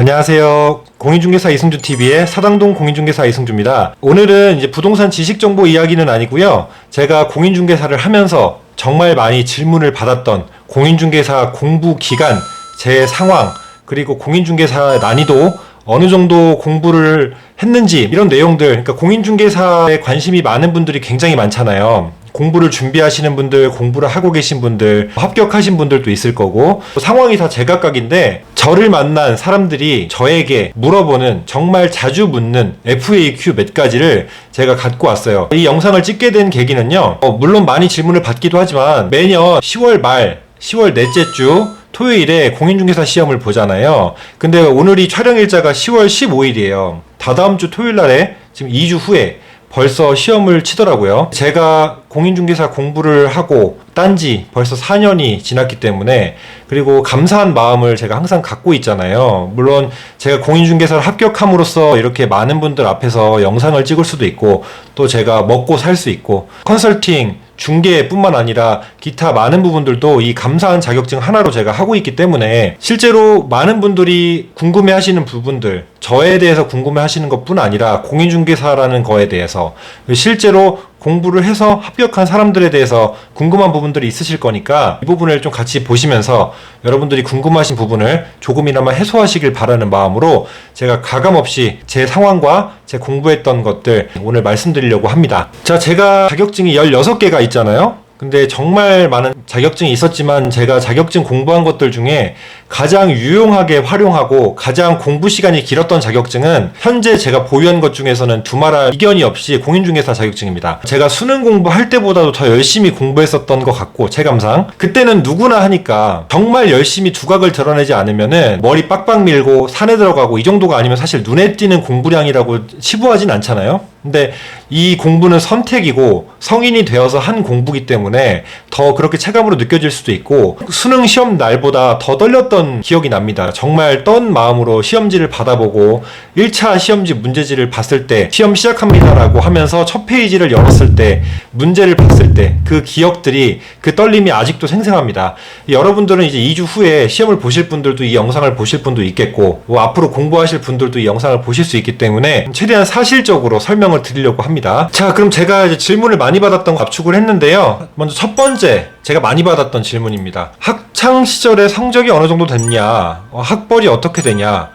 안녕하세요. 공인중개사 이승주 TV의 사당동 공인중개사 이승주입니다. 오늘은 이제 부동산 지식 정보 이야기는 아니고요. 제가 공인중개사를 하면서 정말 많이 질문을 받았던 공인중개사 공부 기간, 제 상황, 그리고 공인중개사 난이도 어느 정도 공부를 했는지 이런 내용들, 그러니까 공인중개사에 관심이 많은 분들이 굉장히 많잖아요. 공부를 준비하시는 분들, 공부를 하고 계신 분들, 합격하신 분들도 있을 거고, 상황이 다 제각각인데, 저를 만난 사람들이 저에게 물어보는 정말 자주 묻는 FAQ 몇 가지를 제가 갖고 왔어요. 이 영상을 찍게 된 계기는요, 어, 물론 많이 질문을 받기도 하지만, 매년 10월 말, 10월 넷째 주, 토요일에 공인중개사 시험을 보잖아요. 근데 오늘이 촬영 일자가 10월 15일이에요. 다다음 주 토요일 날에 지금 2주 후에 벌써 시험을 치더라고요. 제가 공인중개사 공부를 하고 딴지 벌써 4년이 지났기 때문에 그리고 감사한 마음을 제가 항상 갖고 있잖아요. 물론 제가 공인중개사를 합격함으로써 이렇게 많은 분들 앞에서 영상을 찍을 수도 있고 또 제가 먹고 살 수 있고 컨설팅 중개뿐만 아니라 기타 많은 부분들도 이 감사한 자격증 하나로 제가 하고 있기 때문에 실제로 많은 분들이 궁금해 하시는 부분들 저에 대해서 궁금해 하시는 것뿐 아니라 공인중개사라는 거에 대해서 실제로 공부를 해서 합격한 사람들에 대해서 궁금한 부분들이 있으실 거니까 이 부분을 좀 같이 보시면서 여러분들이 궁금하신 부분을 조금이나마 해소하시길 바라는 마음으로 제가 가감 없이 제 상황과 제 공부했던 것들 오늘 말씀드리려고 합니다. 자, 제가 자격증이 16개가 있잖아요. 근데 정말 많은 자격증이 있었지만 제가 자격증 공부한 것들 중에 가장 유용하게 활용하고 가장 공부 시간이 길었던 자격증은 현재 제가 보유한 것 중에서는 두말할 이견이 없이 공인중개사 자격증입니다. 제가 수능 공부할 때보다도 더 열심히 공부했었던 것 같고 체감상 그때는 누구나 하니까 정말 열심히 두각을 드러내지 않으면은 머리 빡빡 밀고 산에 들어가고 이 정도가 아니면 사실 눈에 띄는 공부량이라고 치부하진 않잖아요. 근데 이 공부는 선택이고 성인이 되어서 한 공부기 때문에 더 그렇게 체감으로 느껴질 수도 있고 수능 시험 날보다 더 떨렸던 기억이 납니다. 정말 떤 마음으로 시험지를 받아보고 1차 시험지 문제지를 봤을 때 시험 시작합니다라고 하면서 첫 페이지를 열었을 때 문제를 봤을 때 그 기억들이 그 떨림이 아직도 생생합니다. 여러분들은 이제 2주 후에 시험을 보실 분들도 이 영상을 보실 분도 있겠고 뭐 앞으로 공부하실 분들도 이 영상을 보실 수 있기 때문에 최대한 사실적으로 설명을 드리려고 합니다. 자, 그럼 제가 이제 질문을 많이 받았던 거 압축을 했는데요. 먼저 첫 번째 제가 많이 받았던 질문입니다. 학창 시절에 성적이 어느 정도 됐냐? 어, 학벌이 어떻게 되냐?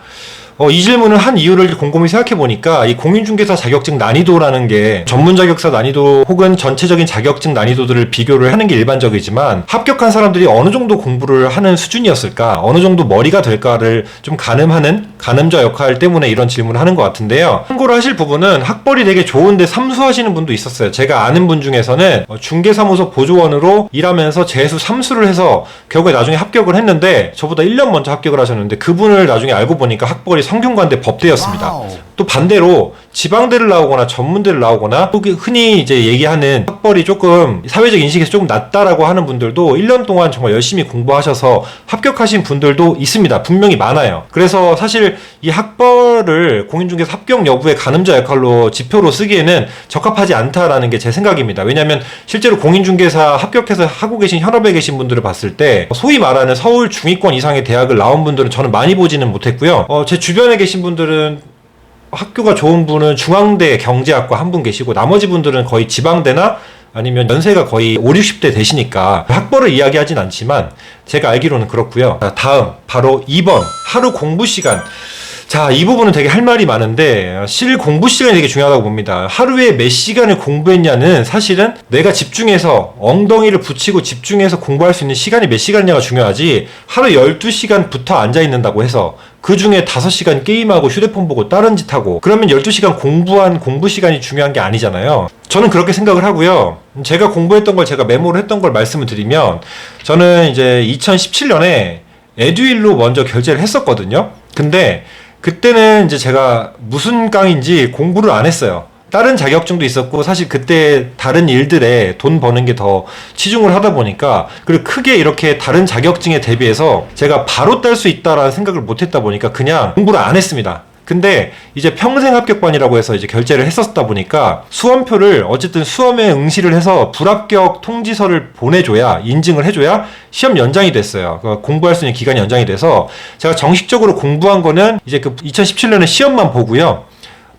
어, 이 질문을 한 이유를 곰곰이 생각해 보니까 이 공인중개사 자격증 난이도라는 게 전문 자격사 난이도 혹은 전체적인 자격증 난이도들을 비교를 하는 게 일반적이지만 합격한 사람들이 어느 정도 공부를 하는 수준이었을까 어느 정도 머리가 될까를 좀 가늠하는 가늠자 역할 때문에 이런 질문을 하는 것 같은데요. 참고로 하실 부분은 학벌이 되게 좋은데 삼수하시는 분도 있었어요. 제가 아는 분 중에서는 어, 중개사무소 보조원으로 일하면서 재수 삼수를 해서 결국에 나중에 합격을 했는데 저보다 1년 먼저 합격을 하셨는데 그분을 나중에 알고 보니까 학벌이 성균관대 법대였습니다. 와우. 또 반대로 지방대를 나오거나 전문대를 나오거나 혹 흔히 이제 얘기하는 학벌이 조금 사회적 인식에서 조금 낮다라고 하는 분들도 1년 동안 정말 열심히 공부하셔서 합격하신 분들도 있습니다. 분명히 많아요. 그래서 사실 이 학벌을 공인중개사 합격 여부의 가늠자 역할로 지표로 쓰기에는 적합하지 않다라는 게 제 생각입니다. 왜냐하면 실제로 공인중개사 합격해서 하고 계신 현업에 계신 분들을 봤을 때 소위 말하는 서울 중위권 이상의 대학을 나온 분들은 저는 많이 보지는 못했고요. 어, 제 주변에 계신 분들은 학교가 좋은 분은 중앙대 경제학과 한 분 계시고 나머지 분들은 거의 지방대나 아니면 연세가 거의 5, 60대 되시니까 학벌을 이야기하진 않지만 제가 알기로는 그렇고요. 자, 다음 바로 2번 하루 공부 시간. 자, 이 부분은 되게 할 말이 많은데 실 공부 시간이 되게 중요하다고 봅니다. 하루에 몇 시간을 공부했냐는 사실은 내가 집중해서 엉덩이를 붙이고 집중해서 공부할 수 있는 시간이 몇 시간이냐가 중요하지 하루 12시간 붙어 앉아 있는다고 해서 그 중에 5시간 게임하고 휴대폰 보고 다른 짓 하고 그러면 12시간 공부한 공부 시간이 중요한 게 아니잖아요. 저는 그렇게 생각을 하고요. 제가 공부했던 걸 제가 메모를 했던 걸 말씀을 드리면 저는 이제 2017년에 에듀일로 먼저 결제를 했었거든요. 근데 그때는 이제 제가 무슨 강인지 공부를 안 했어요. 다른 자격증도 있었고 사실 그때 다른 일들에 돈 버는 게 더 치중을 하다 보니까 그리고 크게 이렇게 다른 자격증에 대비해서 제가 바로 딸 수 있다라는 생각을 못 했다 보니까 그냥 공부를 안 했습니다. 근데 이제 평생 합격반이라고 해서 이제 결제를 했었다 보니까 수험표를 어쨌든 수험에 응시를 해서 불합격 통지서를 보내줘야 인증을 해줘야 시험 연장이 됐어요. 그러니까 공부할 수 있는 기간이 연장이 돼서 제가 정식적으로 공부한 거는 이제 그 2017년에 시험만 보고요.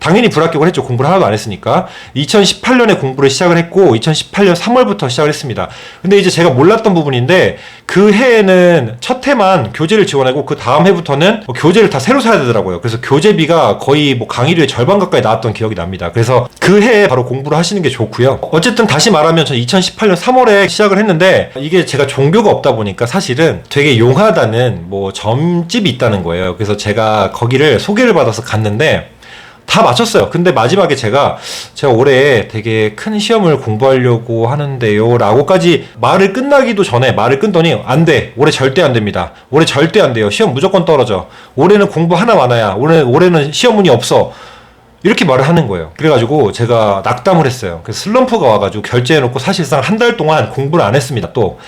당연히 불합격을 했죠. 공부를 하나도 안 했으니까. 2018년에 공부를 시작을 했고, 2018년 3월부터 시작을 했습니다. 근데 이제 제가 몰랐던 부분인데, 그 해에는 첫 해만 교재를 지원하고, 그 다음 해부터는 뭐 교재를 다 새로 사야 되더라고요. 그래서 교재비가 거의 뭐 강의료의 절반 가까이 나왔던 기억이 납니다. 그래서 그 해에 바로 공부를 하시는 게 좋고요. 어쨌든 다시 말하면 저 2018년 3월에 시작을 했는데, 이게 제가 종교가 없다 보니까 사실은 되게 용하다는 뭐 점집이 있다는 거예요. 그래서 제가 거기를 소개를 받아서 갔는데, 다 맞췄어요. 근데 마지막에 제가 제가 올해 되게 큰 시험을 공부하려고 하는데요. 라고까지 말을 끝나기도 전에 말을 끊더니 안 돼. 올해 절대 안 됩니다. 올해 절대 안 돼요. 시험 무조건 떨어져. 올해는 공부 하나 많아야. 올해, 올해는 시험운이 없어. 이렇게 말을 하는 거예요. 그래가지고 제가 낙담을 했어요. 그래서 슬럼프가 와가지고 결제해놓고 사실상 한 달 동안 공부를 안 했습니다. 또.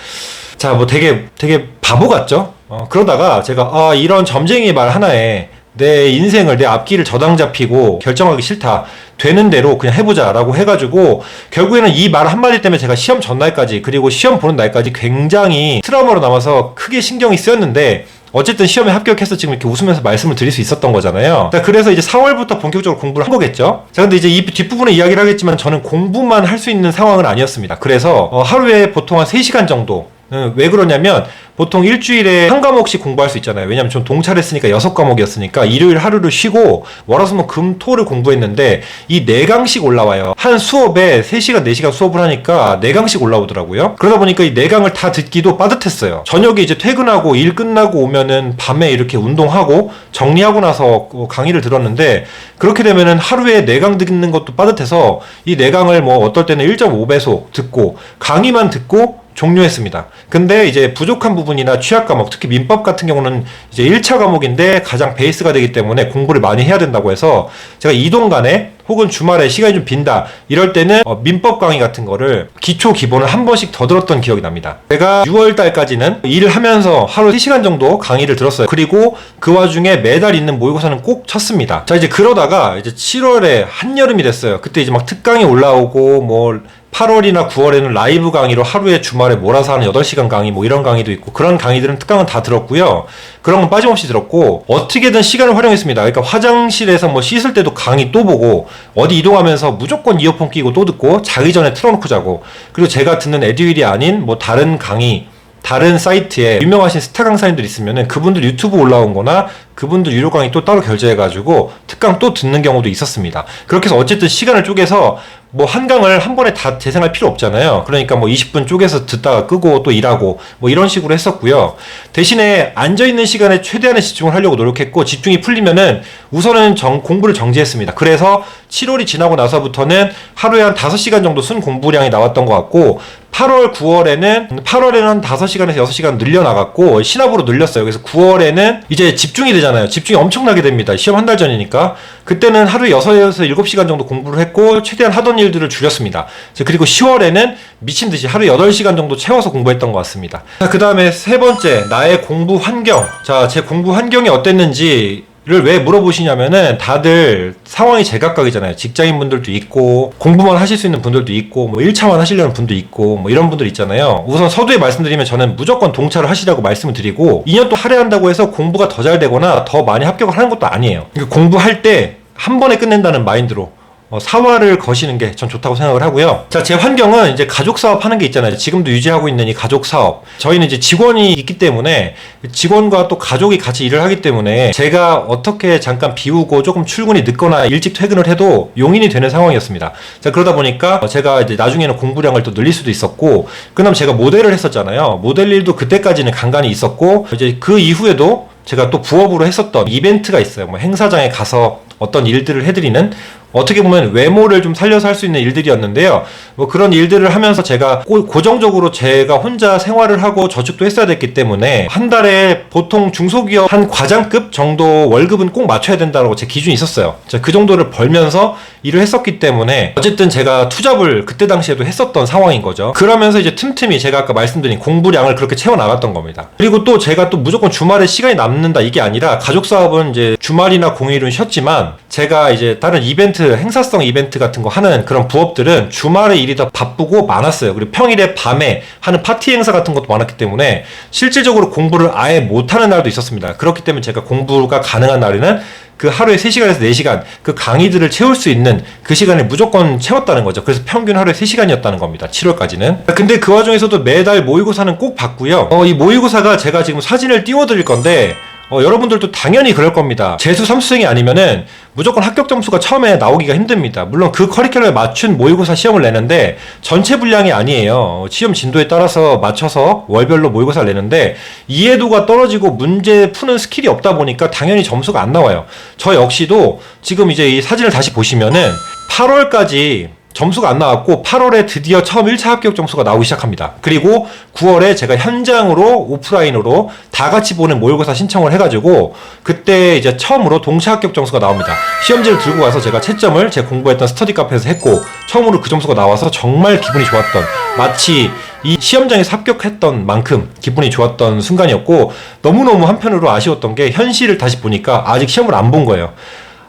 자, 뭐 되게, 되게 바보 같죠? 어, 그러다가 제가, 아, 이런 점쟁이 말 하나에 내 인생을 내 앞길을 저당 잡히고 결정하기 싫다 되는 대로 그냥 해보자라고 해가지고 결국에는 이 말 한마디 때문에 제가 시험 전날까지 그리고 시험 보는 날까지 굉장히 트라우마로 남아서 크게 신경이 쓰였는데 어쨌든 시험에 합격해서 지금 이렇게 웃으면서 말씀을 드릴 수 있었던 거잖아요. 자, 그래서 이제 4월부터 본격적으로 공부를 한 거겠죠. 자, 근데 이제 이 뒷부분에 이야기를 하겠지만 저는 공부만 할 수 있는 상황은 아니었습니다. 그래서 어, 하루에 보통 한 3시간 정도 음, 왜 그러냐면 보통 일주일에 한 과목씩 공부할 수 있잖아요. 왜냐면 전 동차했으니까 여섯 과목이었으니까 일요일 하루를 쉬고 월화수목 금토를 공부했는데 이 네 강씩 올라와요. 한 수업에 3시간 4시간 수업을 하니까 네 강씩 올라오더라고요. 그러다 보니까 이 네 강을 다 듣기도 빠듯했어요. 저녁에 이제 퇴근하고 일 끝나고 오면은 밤에 이렇게 운동하고 정리하고 나서 그 강의를 들었는데 그렇게 되면은 하루에 네 강 듣는 것도 빠듯해서 이 네 강을 뭐 어떨 때는 1.5배속 듣고 강의만 듣고 종료했습니다. 근데 이제 부족한 부분이나 취약 과목, 특히 민법 같은 경우는 이제 1차 과목인데 가장 베이스가 되기 때문에 공부를 많이 해야 된다고 해서 제가 이동 간에 혹은 주말에 시간이 좀 빈다 이럴 때는 어, 민법 강의 같은 거를 기초 기본을 한 번씩 더 들었던 기억이 납니다. 제가 6월 달까지는 일을 하면서 하루 3시간 정도 강의를 들었어요. 그리고 그 와중에 매달 있는 모의고사는 꼭 쳤습니다. 자 이제 그러다가 이제 7월에 한여름이 됐어요. 그때 이제 막 특강이 올라오고 뭐 8월이나 9월에는 라이브 강의로 하루에 주말에 몰아서 하는 8시간 강의 뭐 이런 강의도 있고 그런 강의들은 특강은 다 들었고요. 그런 건 빠짐없이 들었고 어떻게든 시간을 활용했습니다. 그러니까 화장실에서 뭐 씻을 때도 강의 또 보고 어디 이동하면서 무조건 이어폰 끼고 또 듣고 자기 전에 틀어놓고 자고. 그리고 제가 듣는 에듀윌이 아닌 뭐 다른 강의 다른 사이트에 유명하신 스타 강사님들 있으면은 그분들 유튜브 올라온 거나 그분들 유료 강의 또 따로 결제해가지고 특강 또 듣는 경우도 있었습니다. 그렇게 해서 어쨌든 시간을 쪼개서 뭐 한강을 한 번에 다 재생할 필요 없잖아요. 그러니까 뭐 20분 쪼개서 듣다가 끄고 또 일하고 뭐 이런 식으로 했었고요. 대신에 앉아있는 시간에 최대한의 집중을 하려고 노력했고 집중이 풀리면은 우선은 정, 공부를 정지했습니다. 그래서 7월이 지나고 나서부터는 하루에 한 5시간 정도 순 공부량이 나왔던 것 같고 8월, 9월에는 8월에는 한 5시간에서 6시간 늘려나갔고 신압으로 늘렸어요. 그래서 9월에는 이제 집중이 되잖아요. 집중이 엄청나게 됩니다. 시험 한 달 전이니까. 그때는 하루에 6에서 7시간 정도 공부를 했고 최대한 하던 일들을 줄였습니다. 그리고 10월에는 미친 듯이 하루 8시간 정도 채워서 공부했던 것 같습니다. 자, 그 다음에 세 번째, 나의 공부 환경. 자, 제 공부 환경이 어땠는지 를 왜 물어보시냐면은 다들 상황이 제각각이잖아요. 직장인 분들도 있고 공부만 하실 수 있는 분들도 있고 뭐 1차만 하시려는 분도 있고 뭐 이런 분들 있잖아요. 우선 서두에 말씀드리면 저는 무조건 동차를 하시라고 말씀을 드리고 2년 또 할애한다고 해서 공부가 더 잘 되거나 더 많이 합격을 하는 것도 아니에요. 그러니까 공부할 때 한 번에 끝낸다는 마인드로 어, 사활을 거시는 게 전 좋다고 생각을 하고요. 자, 제 환경은 이제 가족 사업 하는 게 있잖아요. 지금도 유지하고 있는 이 가족 사업. 저희는 이제 직원이 있기 때문에 직원과 또 가족이 같이 일을 하기 때문에 제가 어떻게 잠깐 비우고 조금 출근이 늦거나 일찍 퇴근을 해도 용인이 되는 상황이었습니다. 자, 그러다 보니까 제가 이제 나중에는 공부량을 또 늘릴 수도 있었고, 그다음 제가 모델을 했었잖아요. 모델 일도 그때까지는 간간히 있었고, 이제 그 이후에도 제가 또 부업으로 했었던 이벤트가 있어요. 뭐 행사장에 가서 어떤 일들을 해드리는 어떻게 보면 외모를 좀 살려서 할 수 있는 일들이었는데요. 뭐 그런 일들을 하면서 제가 고- 고정적으로 제가 혼자 생활을 하고 저축도 했어야 됐기 때문에 한 달에 보통 중소기업 한 과장급 정도 월급은 꼭 맞춰야 된다고 제 기준이 있었어요. 그 정도를 벌면서 일을 했었기 때문에 어쨌든 제가 투잡을 그때 당시에도 했었던 상황인 거죠. 그러면서 이제 틈틈이 제가 아까 말씀드린 공부량을 그렇게 채워 나갔던 겁니다. 그리고 또 제가 또 무조건 주말에 시간이 남는다 이게 아니라 가족 사업은 이제 주말이나 공휴일은 쉬었지만 제가 이제 다른 이벤트 행사성 이벤트 같은 거 하는 그런 부업들은 주말에 일이 더 바쁘고 많았어요. 그리고 평일에 밤에 하는 파티 행사 같은 것도 많았기 때문에 실질적으로 공부를 아예 못하는 날도 있었습니다. 그렇기 때문에 제가 공부가 가능한 날에는 그 하루에 3시간에서 4시간 그 강의들을 채울 수 있는 그 시간을 무조건 채웠다는 거죠. 그래서 평균 하루에 3시간이었다는 겁니다. 7월까지는. 근데 그 와중에서도 매달 모의고사는 꼭 봤고요. 어, 이 모의고사가 제가 지금 사진을 띄워드릴 건데 어, 여러분들도 당연히 그럴 겁니다. 재수 삼수생이 아니면은 무조건 합격 점수가 처음에 나오기가 힘듭니다. 물론 그 커리큘럼에 맞춘 모의고사 시험을 내는데 전체 분량이 아니에요. 시험 진도에 따라서 맞춰서 월별로 모의고사를 내는데 이해도가 떨어지고 문제 푸는 스킬이 없다 보니까 당연히 점수가 안 나와요. 저 역시도 지금 이제 이 사진을 다시 보시면은 8월까지 점수가 안 나왔고 8월에 드디어 처음 1차 합격 점수가 나오기 시작합니다. 그리고 9월에 제가 현장으로 오프라인으로 다 같이 보는 모의고사 신청을 해가지고 그때 이제 처음으로 동시 합격 점수가 나옵니다. 시험지를 들고 가서 제가 채점을 제 공부했던 스터디 카페에서 했고 처음으로 그 점수가 나와서 정말 기분이 좋았던 마치 이 시험장에서 합격했던 만큼 기분이 좋았던 순간이었고 너무너무 한편으로 아쉬웠던 게 현실을 다시 보니까 아직 시험을 안 본 거예요.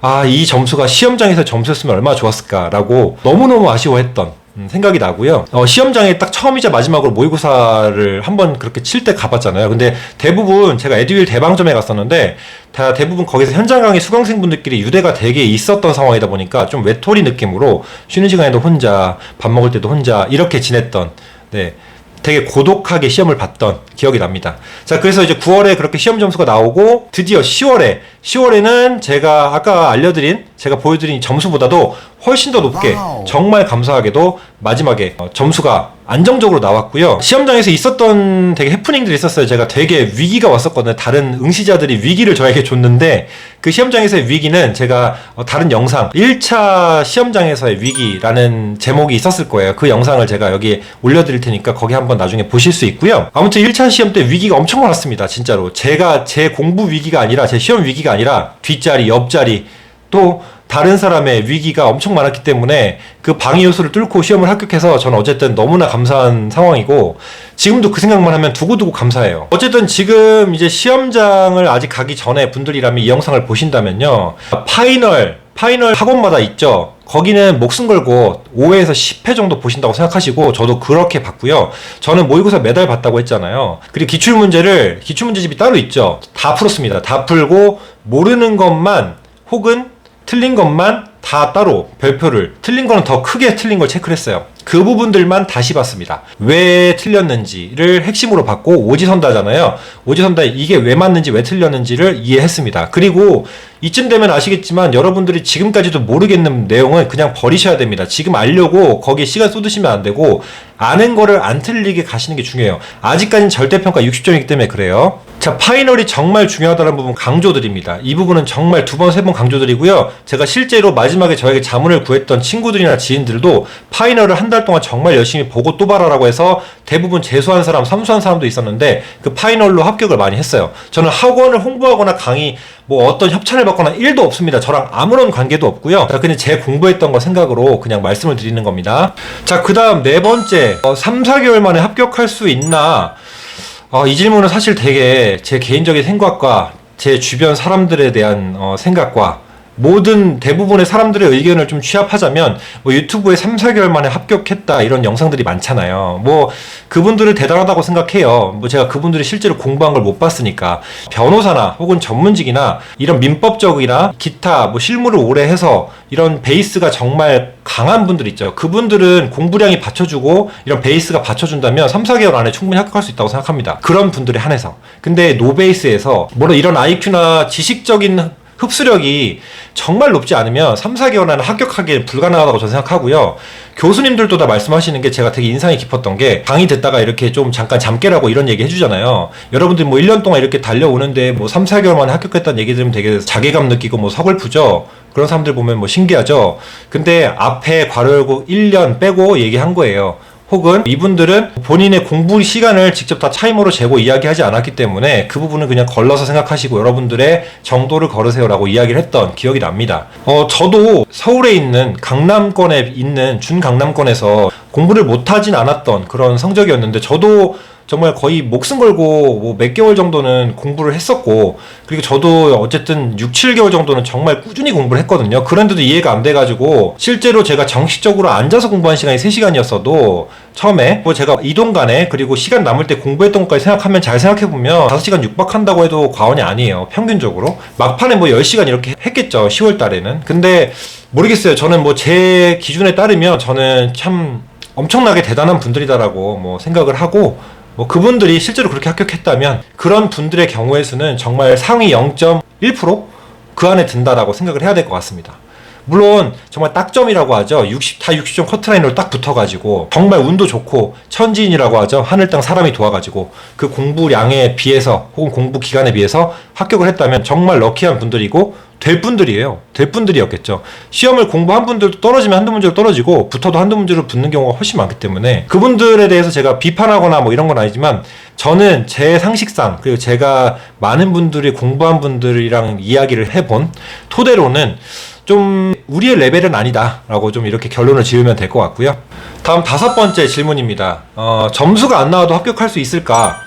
아, 이 점수가 시험장에서 점수였으면 얼마나 좋았을까라고 너무너무 아쉬워했던 음, 생각이 나고요. 어, 시험장에 딱 처음이자 마지막으로 모의고사를 한번 그렇게 칠 때 가봤잖아요. 근데 대부분 제가 에듀윌 대방점에 갔었는데 다 대부분 거기서 현장 강의 수강생분들끼리 유대가 되게 있었던 상황이다 보니까 좀 외톨이 느낌으로 쉬는 시간에도 혼자 밥 먹을 때도 혼자 이렇게 지냈던 네. 되게 고독하게 시험을 봤던 기억이 납니다. 자, 그래서 이제 9월에 그렇게 시험 점수가 나오고 드디어 10월에 10월에는 제가 아까 알려드린 제가 보여드린 점수보다도 훨씬 더 높게 와우. 정말 감사하게도 마지막에 어, 점수가 안정적으로 나왔고요. 시험장에서 있었던 되게 해프닝들이 있었어요. 제가 되게 위기가 왔었거든요. 다른 응시자들이 위기를 저에게 줬는데 그 시험장에서의 위기는 제가 어, 다른 영상 1차 시험장에서의 위기라는 제목이 있었을 거예요. 그 영상을 제가 여기 올려드릴 테니까 거기 한번 나중에 보실 수 있고요. 아무튼 1차 시험 때 위기가 엄청 많았습니다. 진짜로. 제가 제 공부 위기가 아니라 제 시험 위기가 아니라 뒷자리, 옆자리 또 다른 사람의 위기가 엄청 많았기 때문에 그 방해 요소를 뚫고 시험을 합격해서 저는 어쨌든 너무나 감사한 상황이고 지금도 그 생각만 하면 두고두고 감사해요. 어쨌든 지금 이제 시험장을 아직 가기 전에 분들이라면 이 영상을 보신다면요. 파이널, 파이널 학원마다 있죠. 거기는 목숨 걸고 5회에서 10회 정도 보신다고 생각하시고 저도 그렇게 봤고요. 저는 모의고사 매달 봤다고 했잖아요. 그리고 기출 문제를 기출 문제집이 따로 있죠. 다 풀었습니다. 다 풀고 모르는 것만 혹은 틀린 것만 다 따로 별표를 틀린 거는 더 크게 틀린 걸 체크를 했어요. 그 부분들만 다시 봤습니다. 왜 틀렸는지를 핵심으로 봤고 오지선다잖아요. 오지선다 이게 왜 맞는지 왜 틀렸는지를 이해했습니다. 그리고 이쯤 되면 아시겠지만 여러분들이 지금까지도 모르겠는 내용은 그냥 버리셔야 됩니다. 지금 알려고 거기에 시간 쏟으시면 안 되고 아는 거를 안 틀리게 가시는 게 중요해요. 아직까지는 절대평가 60점이기 때문에 그래요. 자, 파이널이 정말 중요하다는 부분 강조드립니다. 이 부분은 정말 두 번, 세 번 강조드리고요. 제가 실제로 마지막에 저에게 자문을 구했던 친구들이나 지인들도 파이널을 한달 동안 정말 열심히 보고 또 봐라라고 해서 대부분 재수한 사람, 삼수한 사람도 있었는데 그 파이널로 합격을 많이 했어요. 저는 학원을 홍보하거나 강의 뭐 어떤 협찬을 받거나 일도 없습니다. 저랑 아무런 관계도 없고요. 자, 그냥 제 공부했던 거 생각으로 그냥 말씀을 드리는 겁니다. 자, 그 다음 네 번째. 어, 3, 4개월 만에 합격할 수 있나? 어, 이 질문은 사실 되게 제 개인적인 생각과 제 주변 사람들에 대한 어, 생각과 모든 대부분의 사람들의 의견을 좀 취합하자면 뭐 유튜브에 3, 4개월 만에 합격했다 이런 영상들이 많잖아요. 뭐 그분들을 대단하다고 생각해요. 뭐 제가 그분들이 실제로 공부한 걸 못 봤으니까 변호사나 혹은 전문직이나 이런 민법적이나 기타 뭐 실무를 오래 해서 이런 베이스가 정말 강한 분들 있죠. 그분들은 공부량이 받쳐주고 이런 베이스가 받쳐준다면 3, 4개월 안에 충분히 합격할 수 있다고 생각합니다. 그런 분들에 한해서. 근데 노베이스에서 물론 이런 IQ나 지식적인 흡수력이 정말 높지 않으면 3, 4개월 안에 합격하기 불가능하다고 저는 생각하고요. 교수님들도 다 말씀하시는 게 제가 되게 인상이 깊었던 게 강의 듣다가 이렇게 좀 잠깐 잠 깨라고 이런 얘기 해주잖아요. 여러분들 뭐 1년 동안 이렇게 달려오는데 뭐 3, 4개월 만에 합격했다는 얘기 들으면 되게 자괴감 느끼고 뭐 서글프죠. 그런 사람들 보면 뭐 신기하죠. 근데 앞에 괄호 열고 1년 빼고 얘기한 거예요. 혹은 이분들은 본인의 공부 시간을 직접 다 차임으로 재고 이야기하지 않았기 때문에 그 부분은 그냥 걸러서 생각하시고 여러분들의 정도를 걸으세요라고 이야기를 했던 기억이 납니다. 어, 저도 서울에 있는 강남권에 있는 준강남권에서 공부를 못하진 않았던 그런 성적이었는데 저도 정말 거의 목숨 걸고 뭐 몇 개월 정도는 공부를 했었고 그리고 저도 어쨌든 6, 7개월 정도는 정말 꾸준히 공부를 했거든요. 그런데도 이해가 안 돼가지고 실제로 제가 정식적으로 앉아서 공부한 시간이 3시간이었어도 처음에 뭐 제가 이동 간에 그리고 시간 남을 때 공부했던 것까지 생각하면 잘 생각해보면 5시간 육박한다고 해도 과언이 아니에요. 평균적으로. 막판에 뭐 10시간 이렇게 했겠죠. 10월 달에는. 근데 모르겠어요. 저는 뭐 제 기준에 따르면 저는 참 엄청나게 대단한 분들이다라고 뭐 생각을 하고 뭐 그분들이 실제로 그렇게 합격했다면 그런 분들의 경우의 수는 정말 상위 0.1%그 안에 든다라고 생각을 해야 될 것 같습니다. 물론 정말 딱점이라고 하죠. 60, 다 60점 커트라인으로 딱 붙어가지고 정말 운도 좋고 천지인이라고 하죠. 하늘 땅 사람이 도와가지고 그 공부량에 비해서 혹은 공부 기간에 비해서 합격을 했다면 정말 럭키한 분들이고 될 분들이에요. 될 분들이었겠죠. 시험을 공부한 분들도 떨어지면 한두 문제로 떨어지고 붙어도 한두 문제로 붙는 경우가 훨씬 많기 때문에 그분들에 대해서 제가 비판하거나 뭐 이런 건 아니지만 저는 제 상식상 그리고 제가 많은 분들이 공부한 분들이랑 이야기를 해본 토대로는 좀 우리의 레벨은 아니다라고 좀 이렇게 결론을 지으면 될 것 같고요. 다음 다섯 번째 질문입니다. 어, 점수가 안 나와도 합격할 수 있을까?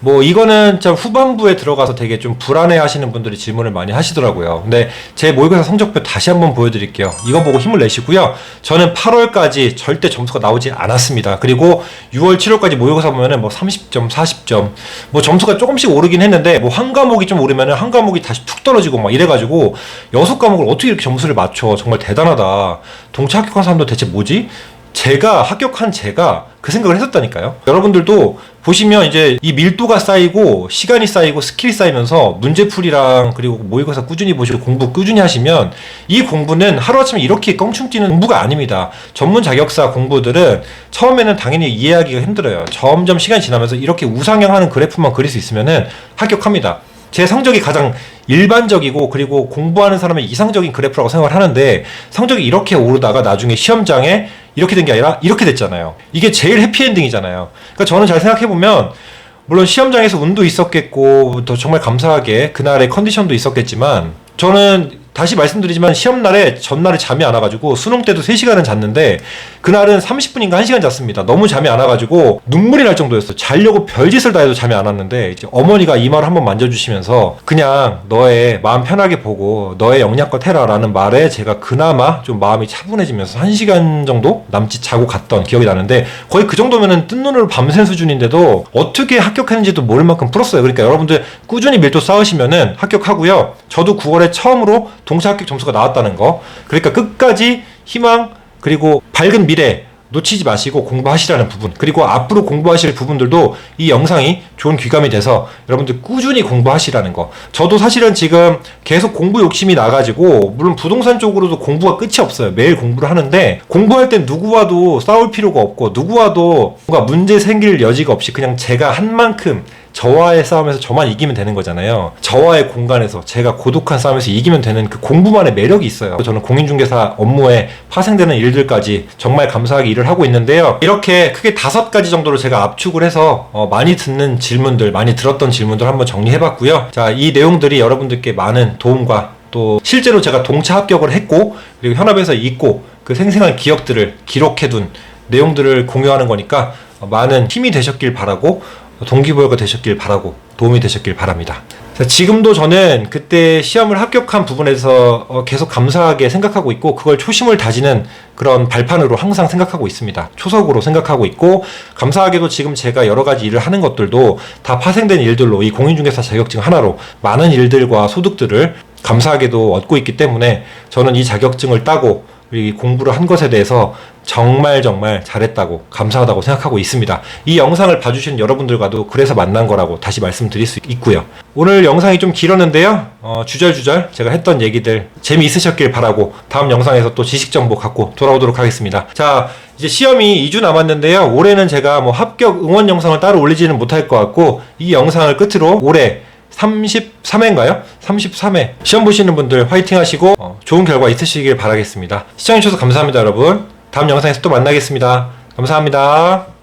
뭐 이거는 참 후반부에 들어가서 되게 좀 불안해 하시는 분들이 질문을 많이 하시더라고요. 근데 제 모의고사 성적표 다시 한번 보여드릴게요. 이거 보고 힘을 내시고요. 저는 8월까지 절대 점수가 나오지 않았습니다. 그리고 6월, 7월까지 모의고사 보면은 뭐 30점, 40점, 뭐 점수가 조금씩 오르긴 했는데 뭐 한 과목이 좀 오르면은 한 과목이 다시 툭 떨어지고 막 이래가지고 여섯 과목을 어떻게 이렇게 점수를 맞춰? 정말 대단하다. 동차 합격한 사람도 대체 뭐지? 제가 합격한 제가 그 생각을 했었다니까요. 여러분들도 보시면 이제 이 밀도가 쌓이고 시간이 쌓이고 스킬이 쌓이면서 문제풀이랑 그리고 모의고사 꾸준히 보시고 공부 꾸준히 하시면 이 공부는 하루아침에 이렇게 껑충 뛰는 공부가 아닙니다. 전문 자격사 공부들은 처음에는 당연히 이해하기가 힘들어요. 점점 시간이 지나면서 이렇게 우상향하는 그래프만 그릴 수 있으면은 합격합니다. 제 성적이 가장 일반적이고 그리고 공부하는 사람의 이상적인 그래프라고 생각을 하는데 성적이 이렇게 오르다가 나중에 시험장에 이렇게 된 게 아니라 이렇게 됐잖아요. 이게 제일 해피엔딩이잖아요. 그러니까 저는 잘 생각해 보면 물론 시험장에서 운도 있었겠고 또 정말 감사하게 그날의 컨디션도 있었겠지만 저는 다시 말씀드리지만 시험날에 전날에 잠이 안 와가지고 수능 때도 3시간은 잤는데 그날은 30분인가 1시간 잤습니다. 너무 잠이 안 와가지고 눈물이 날 정도였어요. 자려고 별짓을 다 해도 잠이 안 왔는데 이제 어머니가 이마를 한번 만져주시면서 그냥 너의 마음 편하게 보고 너의 영양껏 해라 라는 말에 제가 그나마 좀 마음이 차분해지면서 1시간 정도 남짓 자고 갔던 기억이 나는데 거의 그 정도면은 뜬 눈으로 밤샌 수준인데도 어떻게 합격했는지도 모를 만큼 풀었어요. 그러니까 여러분들 꾸준히 밀도 쌓으시면은 합격하고요. 저도 9월에 처음으로 동시 합격 점수가 나왔다는 거. 그러니까 끝까지 희망 그리고 밝은 미래 놓치지 마시고 공부하시라는 부분 그리고 앞으로 공부하실 부분들도 이 영상이 좋은 귀감이 돼서 여러분들 꾸준히 공부하시라는 거. 저도 사실은 지금 계속 공부 욕심이 나가지고 물론 부동산 쪽으로도 공부가 끝이 없어요. 매일 공부를 하는데 공부할 땐 누구와도 싸울 필요가 없고 누구와도 뭔가 문제 생길 여지가 없이 그냥 제가 한 만큼 저와의 싸움에서 저만 이기면 되는 거잖아요. 저와의 공간에서 제가 고독한 싸움에서 이기면 되는 그 공부만의 매력이 있어요. 저는 공인중개사 업무에 파생되는 일들까지 정말 감사하게 일을 하고 있는데요. 이렇게 크게 다섯 가지 정도로 제가 압축을 해서 어, 많이 듣는 질문들, 많이 들었던 질문들 한번 정리해봤고요. 자, 이 내용들이 여러분들께 많은 도움과 또 실제로 제가 동차 합격을 했고 그리고 현업에서 있고 그 생생한 기억들을 기록해둔 내용들을 공유하는 거니까 많은 힘이 되셨길 바라고 동기부여가 되셨길 바라고 도움이 되셨길 바랍니다. 자, 지금도 저는 그때 시험을 합격한 부분에서 어, 계속 감사하게 생각하고 있고 그걸 초심을 다지는 그런 발판으로 항상 생각하고 있습니다. 초석으로 생각하고 있고 감사하게도 지금 제가 여러 가지 일을 하는 것들도 다 파생된 일들로 이 공인중개사 자격증 하나로 많은 일들과 소득들을 감사하게도 얻고 있기 때문에 저는 이 자격증을 따고 우리 공부를 한 것에 대해서 정말 정말 잘했다고 감사하다고 생각하고 있습니다. 이 영상을 봐주신 여러분들과도 그래서 만난 거라고 다시 말씀드릴 수 있고요. 오늘 영상이 좀 길었는데요. 어, 주절주절 제가 했던 얘기들 재미있으셨길 바라고 다음 영상에서 또 지식 정보 갖고 돌아오도록 하겠습니다. 자, 이제 시험이 2주 남았는데요. 올해는 제가 뭐 합격 응원 영상을 따로 올리지는 못할 것 같고 이 영상을 끝으로 올해 33회인가요? 33회. 시험 보시는 분들 화이팅 하시고 어, 좋은 결과 있으시길 바라겠습니다. 시청해주셔서 감사합니다, 여러분. 다음 영상에서 또 만나겠습니다. 감사합니다.